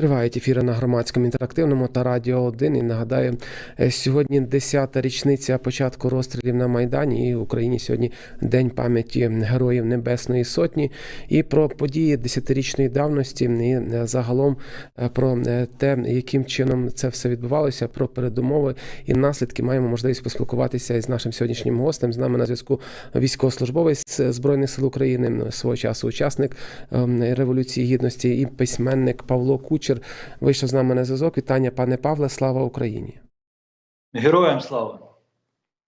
Тривають ефіри на громадському інтерактивному та радіо 1. І нагадаю, е, сьогодні 10-та річниця початку розстрілів на Майдані. І в Україні сьогодні День пам'яті Героїв Небесної Сотні. І про події десятирічної давності, і е, загалом е, про те, яким чином це все відбувалося, про передумови і наслідки маємо можливість поспілкуватися із нашим сьогоднішнім гостем. З нами на зв'язку військовослужбовець Збройних сил України, свого часу учасник ем, Революції Гідності і письменник Павло Кучер вийшов з нами на зв'язок. Вітання, пане Павле, слава Україні. Героям слава!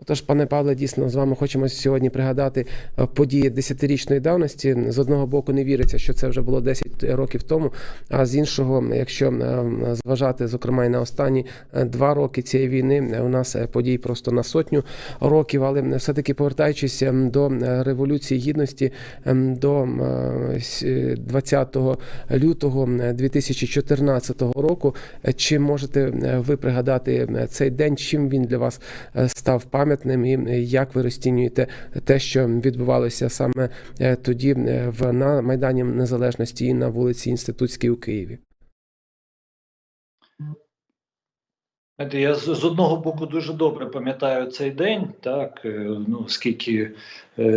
Отож, пане Павле, дійсно з вами хочемо сьогодні пригадати е, події десятирічної давності. З одного боку, не віриться, що це вже було 10 років тому. А з іншого, якщо е, зважати, зокрема, і на останні е, два роки цієї війни, у нас подій просто на сотню років. Але все-таки повертаючись ем, до революції гідності до 20 лютого 2014 року, чи можете ви пригадати цей день? Чим він для вас став пам'ятним? Пам'ятним і як ви розцінюєте те, що відбувалося саме е, тоді в на Майдані Незалежності і на вулиці Інститутській у Києві? Я з, одного боку дуже добре пам'ятаю цей день, так ну оскільки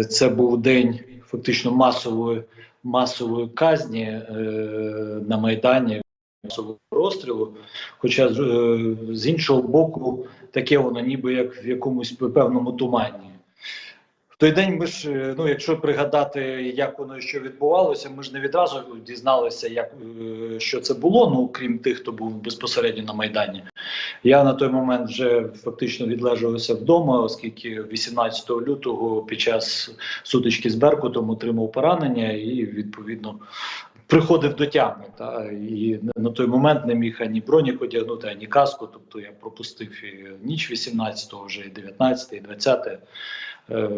це був день фактично масової масової казні е, на Майдані, розстрілу. Хоча з, з іншого боку, таке воно ніби як в якомусь певному тумані. В той день ми ж, ну якщо пригадати, як воно що відбувалося, ми ж не відразу дізналися, як що це було. Ну крім тих, хто був безпосередньо на Майдані. Я на той момент вже фактично відлежувався вдома, оскільки 18 лютого під час сутички з Беркутом отримав поранення і відповідно. Приходив до тями, та і на той момент не міг ані броніку одягнути, ані каску. Тобто я пропустив і ніч 18-го, вже і 19 і 20 е,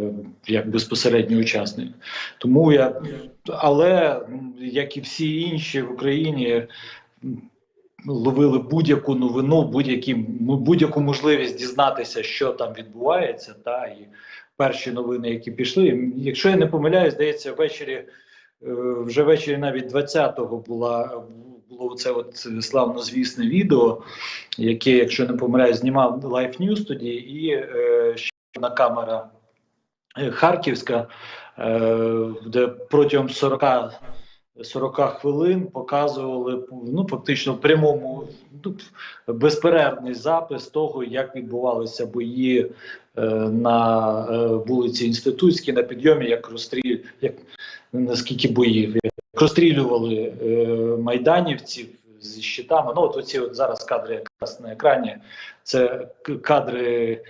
як безпосередній учасник. Тому я, але як і всі інші в Україні, ловили будь-яку новину, будь-які будь-яку можливість дізнатися, що там відбувається, та і перші новини, які пішли. Якщо я не помиляюсь, здається, ввечері. Вже ввечері навіть 20-го була було це от славнозвісне відео, яке, якщо не помиляюсь, знімав Life News тоді, і е, ще одна камера Харківська, е, де протягом 40 40 хвилин показували ну фактично в прямому ну, безперервний запис того, як відбувалися бої е, на е, вулиці Інститутській на підйомі, як розстріль, як наскільки боїв, як розстрілювали е, майданівців зі щитами. Ну от оці от зараз кадри якраз на екрані. Це кадри.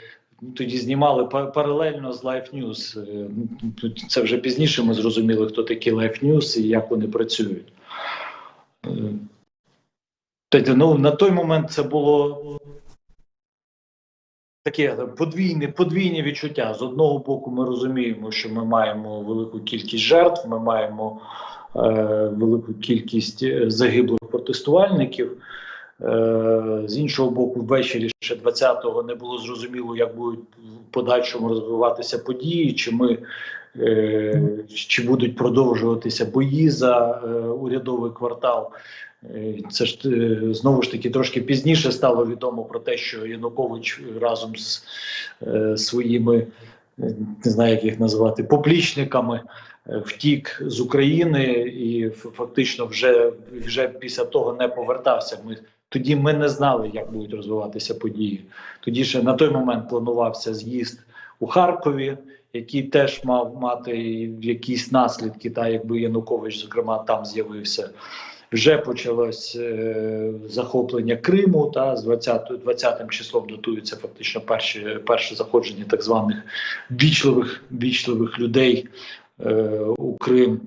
Тоді знімали паралельно з Life News. Це вже пізніше ми зрозуміли, хто такі Life News і як вони працюють. Тобто, ну, На той момент це було таке подвійне подвійне відчуття. З одного боку, ми розуміємо, що ми маємо велику кількість жертв, ми маємо е, велику кількість загиблих протестувальників. Е, з іншого боку, ввечері ще 20-го не було зрозуміло, як будуть в подальшому розвиватися події, чи ми е, чи будуть продовжуватися бої за е, урядовий квартал. Це ж знову ж таки трошки пізніше стало відомо про те, що Янукович разом з своїми не знаю, як їх називати поплічниками. Втік з України і фактично вже вже після того не повертався. Ми тоді ми не знали, як будуть розвиватися події. Тоді ще на той момент планувався з'їзд у Харкові, який теж мав мати якісь наслідки, та якби Янукович, зокрема, там з'явився. Вже почалось е, захоплення Криму. Та з 20 20 числом датуються фактично перші перше заходження так званих вічливих вічливих людей е, у Крим.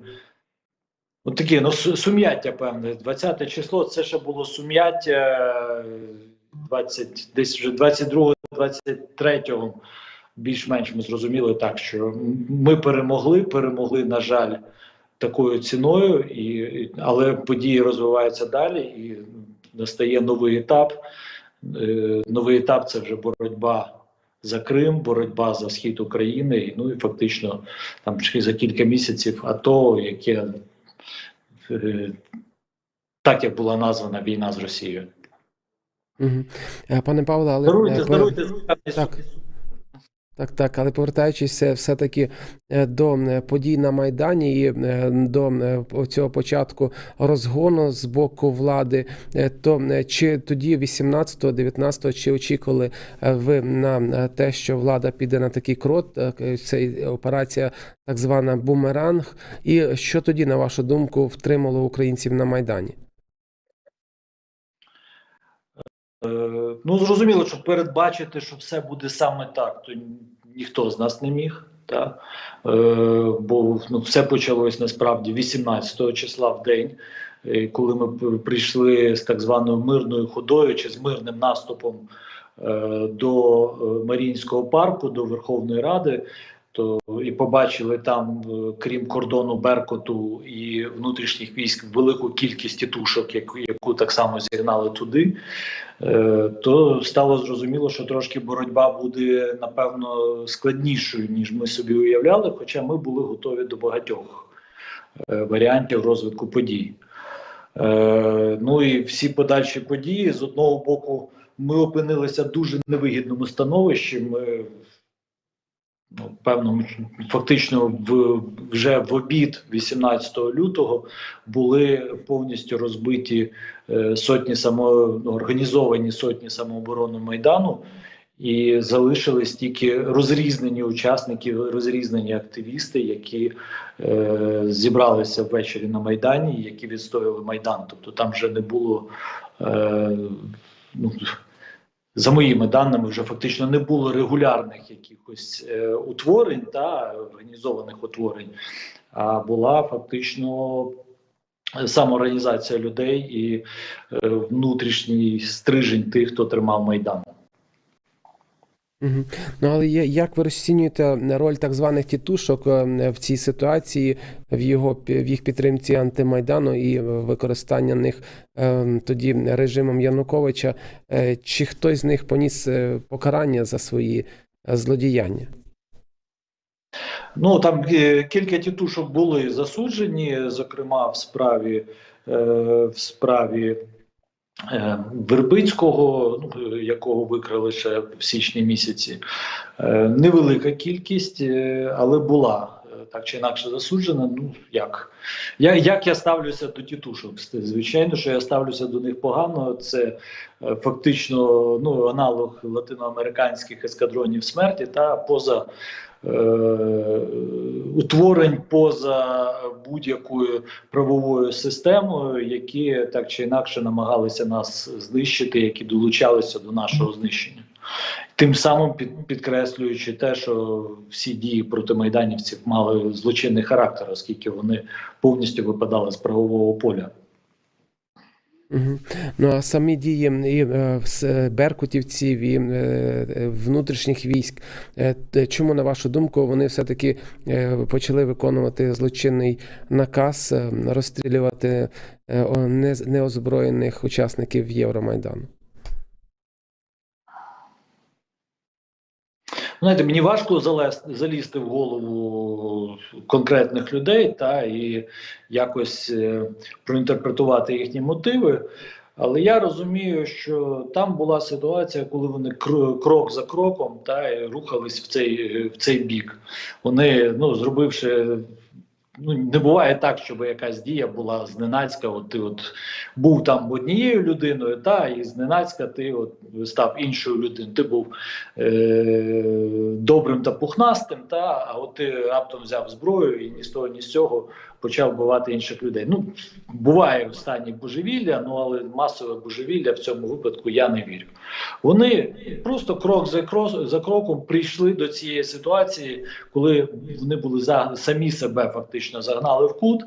От таке, ну сум'яття певне. 20 число це ще було сум'яття 20, десь вже 22-23 більш-менш ми зрозуміли так, що ми перемогли, перемогли, на жаль, такою ціною, і, але події розвиваються далі і настає новий етап. Е, новий етап це вже боротьба. За Крим, боротьба за схід України, ну і фактично там за кілька місяців АТО, яке Е, так як була названа війна з Росією. Угу. Пане Павле, але Даруйте, е, даруйте. так. Так, так, але повертаючись е, все-таки е, до е, подій на Майдані і до цього початку розгону з боку влади, то чи тоді 18-го, 19-го, чи очікували ви на те, що влада піде на такий крок, е, це операція так звана бумеранг, і що тоді, на вашу думку, втримало українців на Майдані? Е, Ну, зрозуміло, що передбачити, що все буде саме так, то ніхто з нас не міг. Та? Е, бо ну, все почалось насправді 18 числа в день, е, коли ми прийшли з так званою мирною ходою чи з мирним наступом е, до е, Маріїнського парку, до Верховної Ради. То і побачили там, е, крім кордону Беркоту і внутрішніх військ, велику кількість тітушок, яку, яку так само зігнали туди. Е, то стало зрозуміло, що трошки боротьба буде напевно складнішою, ніж ми собі уявляли. Хоча ми були готові до багатьох е, варіантів розвитку подій. Ну і всі подальші події з одного боку, ми опинилися дуже невигідному становищі. Ми ну, певно, фактично в вже в обід 18 лютого були повністю розбиті е, сотні само ну, сотні самооборони майдану, і залишились тільки розрізнені учасники, розрізнені активісти, які е, зібралися ввечері на майдані, які відстояли майдан. Тобто там вже не було. Е, ну, за моїми даними, вже фактично не було регулярних якихось е, утворень та організованих утворень, а була фактично самоорганізація людей і е, внутрішній стрижень тих, хто тримав майдан. Ну але як ви розцінюєте роль так званих тітушок е, в цій ситуації, в його в їх підтримці антимайдану і е, використання них е, тоді режимом Януковича? Е, Чи хтось з них поніс е, покарання за свої е, злодіяння? Ну там е, кілька тітушок були засуджені, зокрема в справі е, в справі е, Вербицького, ну, якого викрали ще в січні місяці. Е, невелика кількість, е, але була е, так чи інакше засуджена. Ну як? Я, як я ставлюся до тітушок? Звичайно, що я ставлюся до них погано. Це е, фактично ну, аналог латиноамериканських ескадронів смерті та поза е, утворень поза будь-якою правовою системою, які так чи інакше намагалися нас знищити, які долучалися до нашого знищення. Тим самим під, підкреслюючи те, що всі дії проти майданівців мали злочинний характер, оскільки вони повністю випадали з правового поля. Ну а самі дії і е, беркутівців і е, е, внутрішніх військ, е, чому, на вашу думку, вони все-таки е, почали виконувати злочинний наказ е, розстрілювати е, неозброєних учасників Євромайдану? Знаєте, мені важко залезти, залізти в голову конкретних людей та і якось е, проінтерпретувати їхні мотиви. Але я розумію, що там була ситуація, коли вони крок за кроком та рухались в цей, в цей бік. Вони, ну, зробивши. Ну, не буває так, щоб якась дія була зненацька. От ти от був там однією людиною, та і зненацька ти от став іншою людиною. Ти був е, добрим та пухнастим, та а от ти раптом взяв зброю і ні з того, ні з цього почав вбивати інших людей. Ну буває в стані божевілля, ну але масове божевілля в цьому випадку я не вірю. Вони просто крок за крок за кроком прийшли до цієї ситуації, коли вони були за самі себе фактично загнали в кут.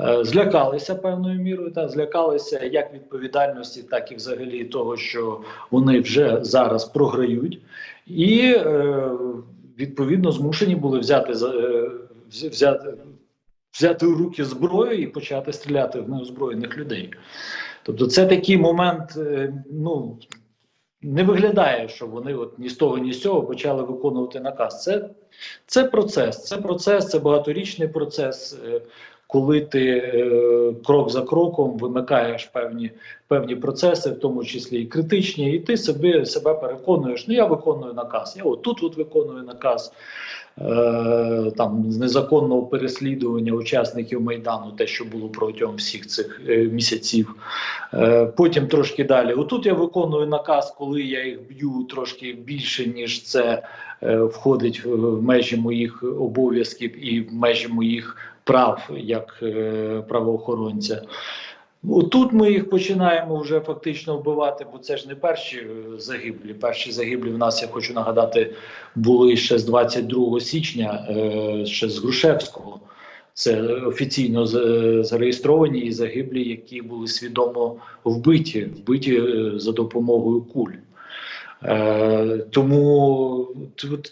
Е, Злякалися певною мірою, та злякалися як відповідальності, так і взагалі того, що вони вже зараз програють, і е, відповідно змушені були взяти е, взяти, взяти в руки зброю і почати стріляти в неозброєних людей. Тобто, це такий момент, е, ну не виглядає, що вони от ні з того, ні з цього почали виконувати наказ. Це, це процес, це процес, це багаторічний процес. Е, коли ти е, крок за кроком вимикаєш певні певні процеси, в тому числі і критичні, і ти себе себе переконуєш. Ну я виконую наказ. Я отут от виконую наказ там з незаконного переслідування учасників майдану, те, що було протягом всіх цих е, місяців. Е, потім трошки далі. Отут я виконую наказ, коли я їх б'ю трошки більше, ніж це е, входить в, межі моїх обов'язків і в межі моїх прав як е, правоохоронця. Ну, Тут ми їх починаємо вже фактично вбивати, бо це ж не перші е, загиблі. Перші загиблі в нас, я хочу нагадати, були ще з 22 січня, е, ще з Грушевського. Це офіційно з- зареєстровані і загиблі, які були свідомо вбиті, вбиті е, за допомогою куль. Е, тому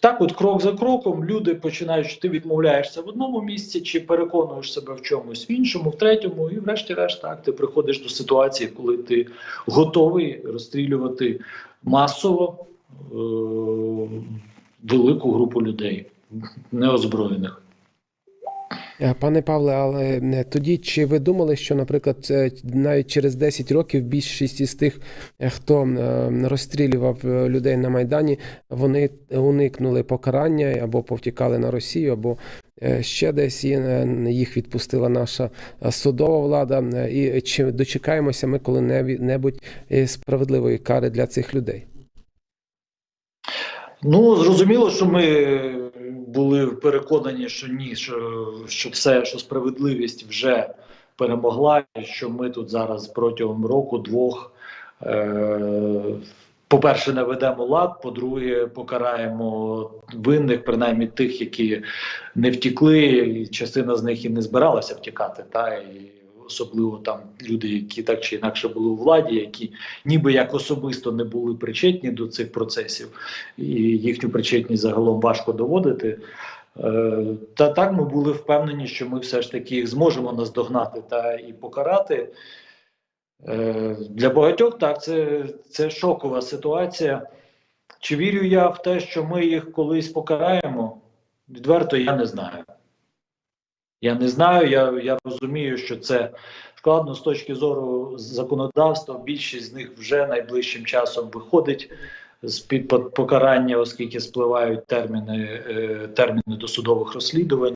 так, от крок за кроком, люди починають, що ти відмовляєшся в одному місці, чи переконуєш себе в чомусь в іншому, в третьому, і врешті-решт так ти приходиш до ситуації, коли ти готовий розстрілювати масово е- велику групу людей, неозброєних. Е, Пане Павле, але е, тоді чи ви думали, що, наприклад, навіть через 10 років більшість із тих, е, хто розстрілював людей на Майдані, вони уникнули покарання або повтікали на Росію, або ще десь їх відпустила наша судова влада? І чи дочекаємося ми коли-небудь справедливої кари для цих людей? Ну, зрозуміло, що ми були переконані, що ні, що, що все, що справедливість вже перемогла, і що ми тут зараз протягом року-двох, е, по-перше, наведемо лад, по-друге, покараємо винних, принаймні тих, які не втікли, і частина з них і не збиралася втікати. Та, і особливо там люди, які так чи інакше були у владі, які ніби як особисто не були причетні до цих процесів, і їхню причетність загалом важко доводити. Е, Та так ми були впевнені, що ми все ж таки їх зможемо наздогнати та і покарати. Е, Для багатьох так, це, це шокова ситуація. Чи вірю я в те, що ми їх колись покараємо? Відверто я не знаю. Я не знаю, я, я розумію, що це складно з точки зору законодавства. Більшість з них вже найближчим часом виходить з під покарання, оскільки спливають терміни, е, терміни досудових розслідувань,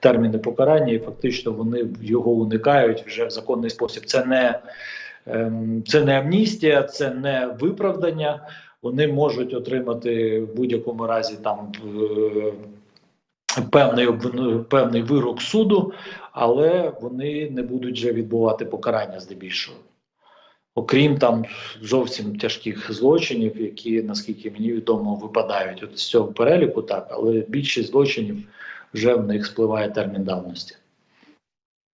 терміни покарання, і фактично вони його уникають вже в законний спосіб. Це не, ем, це не амністія, це не виправдання. Вони можуть отримати в будь-якому разі там. Певний певний вирок суду, але вони не будуть вже відбувати покарання здебільшого. Окрім там зовсім тяжких злочинів, які, наскільки мені відомо, випадають от з цього переліку, так, але більшість злочинів вже в них спливає термін давності.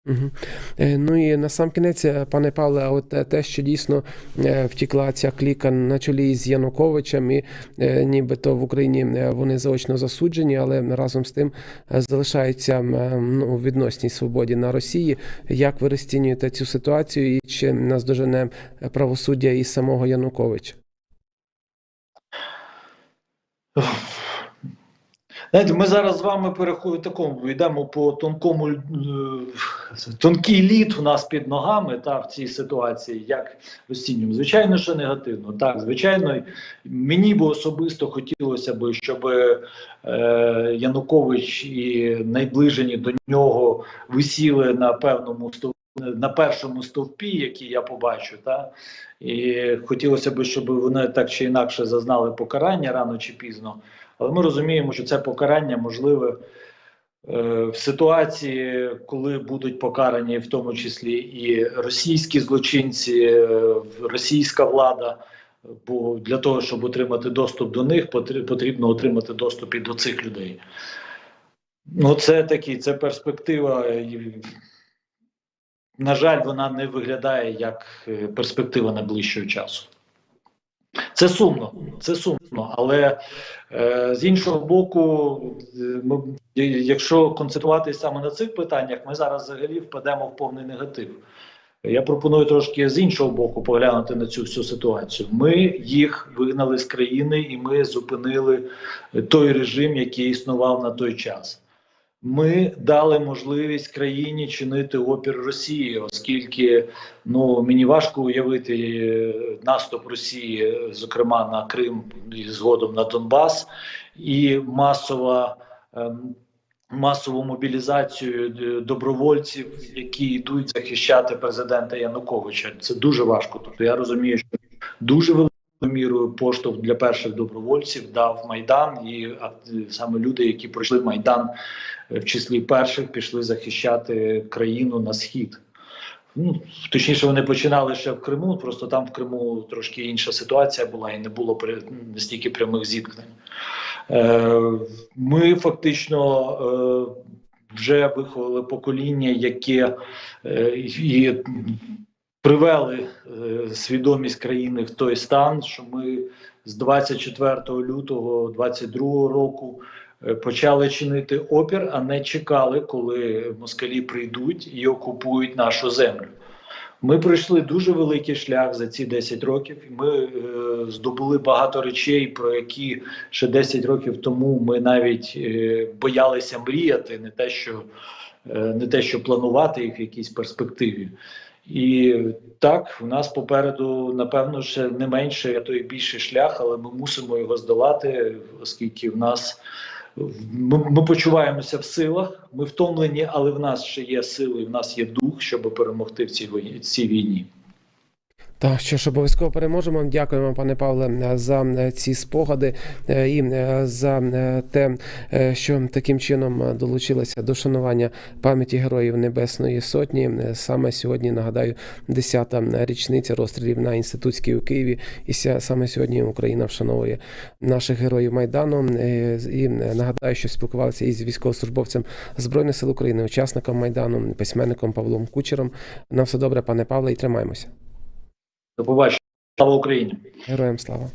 Угу. Ну і на сам кінець, е, пане Павле, а от е, те, що дійсно е, втікла ця кліка на чолі з Януковичем, і е, нібито в Україні е, вони заочно засуджені, але разом з тим е, залишаються е, ну, у відносній свободі на Росії. Як ви розцінюєте цю ситуацію, і чи наздожене правосуддя і самого Януковича? Знаєте, ми зараз з вами переходимо такому, йдемо по тонкому е, тонкий лід у нас під ногами та в цій ситуації, як розцінюємо. Звичайно, що негативно. Так, звичайно, мені би особисто хотілося б, щоб е, Янукович і найближені до нього висіли на певному стовпі. На першому стовпі, який я побачу, та і хотілося б, щоб вони так чи інакше зазнали покарання рано чи пізно. Але ми розуміємо, що це покарання можливе е, в ситуації, коли будуть покарані в тому числі і російські злочинці, е, російська влада. Бо для того, щоб отримати доступ до них, потрібно отримати доступ і до цих людей. Ну, це такі, це перспектива. На жаль, вона не виглядає як е, перспектива найближчого часу. Це сумно, це сумно, але е, з іншого боку, е, ми, е, якщо концентруватися саме на цих питаннях, ми зараз взагалі впадемо в повний негатив. Я пропоную трошки з іншого боку поглянути на цю всю ситуацію. Ми їх вигнали з країни, і ми зупинили той режим, який існував на той час. Ми дали можливість країні чинити опір Росії, оскільки ну мені важко уявити е, наступ Росії, е, зокрема на Крим і згодом на Донбас, і масова. ем, Масову мобілізацію е, добровольців, які йдуть захищати президента Януковича, це дуже важко. Тобто я розумію, що дуже великою мірою поштовх для перших добровольців дав майдан, і саме люди, які пройшли майдан в числі перших, пішли захищати країну на схід. Ну, точніше, вони починали ще в Криму, просто там в Криму трошки інша ситуація була і не було настільки прямих зіткнень. Е, ми фактично е, вже виховали покоління, яке е, і привели е, свідомість країни в той стан, що ми з 24 лютого 22 року е, почали чинити опір, а не чекали, коли москалі прийдуть і окупують нашу землю. Ми пройшли дуже великий шлях за ці 10 років. і Ми е, здобули багато речей, про які ще 10 років тому ми навіть е, боялися мріяти, не те, що е, не те, що планувати їх в якійсь перспективі. І так, у нас попереду, напевно, ще не менше, а то й більший шлях, але ми мусимо його здолати, оскільки в нас ми, ми почуваємося в силах, ми втомлені, але в нас ще є сили, в нас є дух, щоб перемогти в цій війні. Так, що ж обов'язково переможемо. Дякуємо, пане Павле, за е, ці спогади е, і е, за те, що таким чином долучилися до шанування пам'яті героїв Небесної Сотні. Саме сьогодні нагадаю, 10-та річниця розстрілів на інститутській у Києві. І саме сьогодні Україна вшановує наших героїв Майдану. І нагадаю, що спілкувалися із військовослужбовцем Збройних сил України, учасником Майдану, письменником Павлом Кучером. На все добре, пане Павле, і тримаємося. До побачення. Слава Україні! Героям слава!